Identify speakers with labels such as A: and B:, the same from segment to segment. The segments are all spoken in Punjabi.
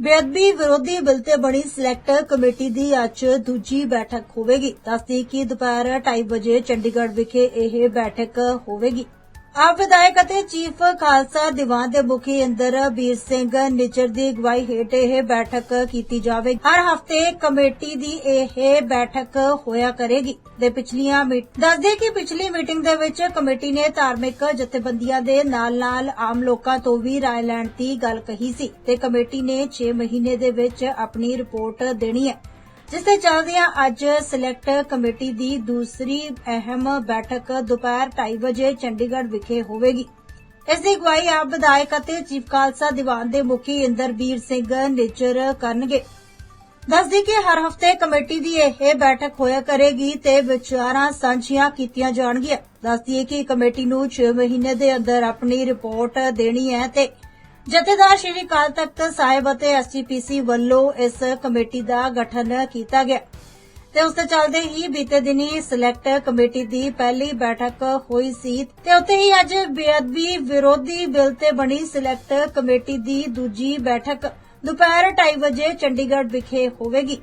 A: ਬੇਅਦਬੀ ਵਿਰੋਧੀ ਬਿੱਲ ਤੇ ਬਣੀ ਸਿਲੈਕਟ ਕਮੇਟੀ ਦੀ ਅੱਜ ਦੂਜੀ ਬੈਠਕ ਹੋਵੇਗੀ। ਦੱਸਦੀ ਕਿ ਦੁਪਹਿਰ 2:30 ਵਜੇ ਚੰਡੀਗੜ੍ਹ ਵਿਖੇ ਇਹ ਬੈਠਕ ਹੋਵੇਗੀ। ਆਪ ਵਿਧਾਇਕ ਅਤੇ ਚੀਫ ਖਾਲਸਾ ਦੀਵਾਨ ਦੇ ਮੁਖੀ ਇੰਦਰ ਬੀਰ ਸਿੰਘ ਨਿਜਰ ਦੀ ਅਗਵਾਈ ਹੇਠ ਇਹ ਬੈਠਕ ਕੀਤੀ ਜਾਵੇਗੀ ਹਰ ਹਫ਼ਤੇ ਕਮੇਟੀ ਦੀ ਇਹ ਬੈਠਕ ਹੋਇਆ ਕਰੇਗੀ। ਦੇ ਪਿਛਲੀਆਂ ਮੀਟ ਦੱਸਦੇ ਕਿ ਪਿਛਲੀ ਮੀਟਿੰਗ ਦੇ ਵਿੱਚ ਕਮੇਟੀ ਨੇ ਧਾਰਮਿਕ ਜਥੇਬੰਦੀਆਂ ਦੇ ਨਾਲ-ਨਾਲ ਆਮ ਲੋਕਾਂ ਤੋਂ ਵੀ ਰਾਏ ਲੈਣ ਦੀ ਗੱਲ ਕਹੀ ਸੀ ਤੇ ਕਮੇਟੀ ਨੇ 6 ਮਹੀਨੇ ਦੇ ਵਿੱਚ ਆਪਣੀ ਰਿਪੋਰਟ ਦੇਣੀ ਹੈ। ਜਿਸ ਦੇ ਚੱਲਦਿਆਂ ਅੱਜ ਸਿਲੈਕਟ ਕਮੇਟੀ ਦੀ ਦੂਸਰੀ ਅਹਿਮ ਬੈਠਕ ਦੁਪਹਿਰ 2:30 ਵਜੇ ਚੰਡੀਗੜ੍ਹ ਵਿਖੇ ਹੋਵੇਗੀ। ਇਸ ਦੀ ਅਗਵਾਈ ਆਪ ਵਿਧਾਇਕ ਅਤੇ ਚੀਫ ਖਾਲਸਾ ਦੀਵਾਨ ਦੇ ਮੁਖੀ ਇੰਦਰਬੀਰ ਸਿੰਘ ਨਿੱਜਰ ਕਰਨਗੇ। ਦੱਸਦੀ ਕਿ ਹਰ ਹਫ਼ਤੇ ਕਮੇਟੀ ਦੀ ਇਹ ਬੈਠਕ ਹੋਇਆ ਕਰੇਗੀ ਤੇ ਵਿਚਾਰਾਂ ਸਾਂਝੀਆਂ ਕੀਤੀਆਂ ਜਾਣਗੀਆਂ। ਦੱਸਦੀ ਹੈ ਕਿ ਕਮੇਟੀ ਨੂੰ 6 ਮਹੀਨੇ ਦੇ ਅੰਦਰ ਆਪਣੀ ਰਿਪੋਰਟ ਦੇਣੀ ਹੈ ਤੇ ਜਥੇਦਾਰ ਸ਼੍ਰੀ ਅਕਾਲ ਤਖਤ ਸਾਹਿਬ ਅਤੇ ਐਸਜੀਪੀਸੀ ਵੱਲੋਂ ਇਸ ਕਮੇਟੀ ਦਾ ਗਠਨ ਕੀਤਾ ਗਿਆ। ਤੇ ਉਸ ਦੇ ਚੱਲਦੇ ਹੀ ਬੀਤੇ ਦਿਨੀ ਸਿਲੈਕਟ ਕਮੇਟੀ ਦੀ ਪਹਿਲੀ ਬੈਠਕ ਹੋਈ ਸੀ ਤੇ ਉੱਥੇ ਹੀ ਅੱਜ ਬੇਅਦਬੀ ਵਿਰੋਧੀ ਬਿੱਲ ਤੇ ਬਣੀ ਸਿਲੈਕਟ ਕਮੇਟੀ ਦੀ ਦੂਜੀ ਬੈਠਕ ਦੁਪਹਿਰ 2:30 ਵਜੇ ਚੰਡੀਗੜ੍ਹ ਵਿਖੇ ਹੋਵੇਗੀ।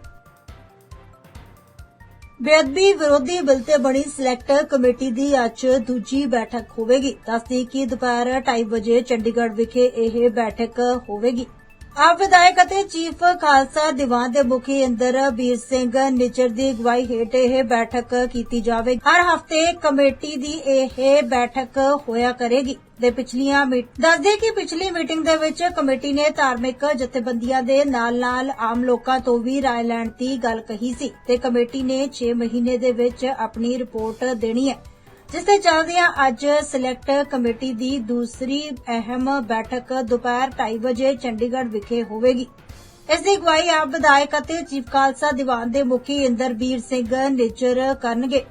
A: ਬੇਅਦਬੀ ਵਿਰੋਧੀ ਬਿੱਲ ਤੇ ਬਣੀ ਸਿਲੈਕਟ ਕਮੇਟੀ ਦੀ ਅੱਜ ਦੂਜੀ ਬੈਠਕ ਹੋਵੇਗੀ। ਦੱਸਦੀ ਕਿ ਦੁਪਹਿਰ 2:30 ਵਜੇ ਚੰਡੀਗੜ੍ਹ ਵਿਖੇ ਇਹ ਬੈਠਕ ਹੋਵੇਗੀ। ਆਪ ਵਿਧਾਇਕ ਅਤੇ ਚੀਫ ਖਾਲਸਾ ਦੀਵਾਨ ਦੇ ਮੁਖੀ ਇੰਦਰ ਬੀਰ ਸਿੰਘ ਨਿਚਰ ਦੀ ਅਗਵਾਈ ਹੇਠ ਇਹ ਬੈਠਕ ਕੀਤੀ ਜਾਵੇਗੀ ਹਰ ਹਫ਼ਤੇ ਕਮੇਟੀ ਦੀ ਇਹ ਬੈਠਕ ਹੋਇਆ ਕਰੇਗੀ। ਦੇ ਪਿਛਲੀਆਂ ਮੀਟ ਦੱਸਦੇ ਕਿ ਪਿਛਲੀ ਮੀਟਿੰਗ ਦੇ ਵਿੱਚ ਕਮੇਟੀ ਨੇ ਧਾਰਮਿਕ ਜਥੇਬੰਦੀਆਂ ਦੇ ਨਾਲ-ਨਾਲ ਆਮ ਲੋਕਾਂ ਤੋਂ ਵੀ ਰਾਏ ਲੈਣ ਦੀ ਗੱਲ ਕਹੀ ਸੀ ਤੇ ਕਮੇਟੀ ਨੇ 6 ਮਹੀਨੇ ਦੇ ਵਿੱਚ ਆਪਣੀ ਰਿਪੋਰਟ ਦੇਣੀ ਹੈ। ਜਿਸ ਦੇ ਚੱਲਦਿਆਂ ਅੱਜ ਸਿਲੈਕਟ ਕਮੇਟੀ ਦੀ ਦੂਸਰੀ ਅਹਿਮ ਬੈਠਕ ਦੁਪਹਿਰ 2:30 ਵਜੇ ਚੰਡੀਗੜ੍ਹ ਵਿਖੇ ਹੋਵੇਗੀ। ਇਸ ਦੀ ਅਗਵਾਈ ਆਪ ਵਿਧਾਇਕ ਅਤੇ ਚੀਫ ਖਾਲਸਾ ਦੀਵਾਨ ਦੇ ਮੁਖੀ ਇੰਦਰਬੀਰ ਸਿੰਘ ਨਿਚਰ ਕਰਨਗੇ।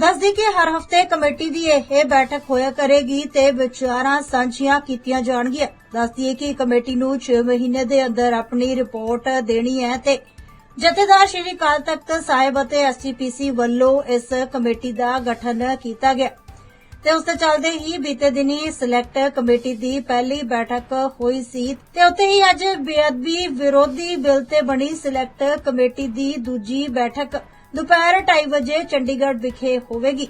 A: ਦੱਸਦੀ ਕਿ ਹਰ ਹਫ਼ਤੇ ਕਮੇਟੀ ਦੀ ਇਹ ਬੈਠਕ ਹੋਇਆ ਕਰੇਗੀ ਤੇ ਵਿਚਾਰਾਂ ਸਾਂਝੀਆਂ ਕੀਤੀਆਂ ਜਾਣਗੀਆਂ। ਦੱਸਦੀ ਹੈ ਕਿ ਕਮੇਟੀ ਨੂੰ 6 ਮਹੀਨੇ ਦੇ ਅੰਦਰ ਆਪਣੀ ਰਿਪੋਰਟ ਦੇਣੀ ਹੈ ਤੇ ਜਥੇਦਾਰ ਸ਼੍ਰੀ ਅਕਾਲ ਤਖਤ ਸਾਹਿਬ ਅਤੇ ਐਸਜੀਪੀਸੀ ਵੱਲੋਂ ਇਸ ਕਮੇਟੀ ਦਾ ਗਠਨ ਕੀਤਾ ਗਿਆ ਤੇ ਉਸ ਦੇ ਚੱਲਦੇ ਹੀ ਬੀਤੇ ਦਿਨੀ ਸਿਲੈਕਟ ਕਮੇਟੀ ਦੀ ਪਹਿਲੀ ਬੈਠਕ ਹੋਈ ਸੀ ਤੇ ਉੱਥੇ ਹੀ ਅੱਜ ਬੇਅਦਬੀ ਵਿਰੋਧੀ ਬਿੱਲ ਤੇ ਬਣੀ ਸਿਲੈਕਟ ਕਮੇਟੀ ਦੀ ਦੂਜੀ ਬੈਠਕ ਦੁਪਹਿਰ 2:30 ਵਜੇ ਚੰਡੀਗੜ੍ਹ ਵਿਖੇ ਹੋਵੇਗੀ।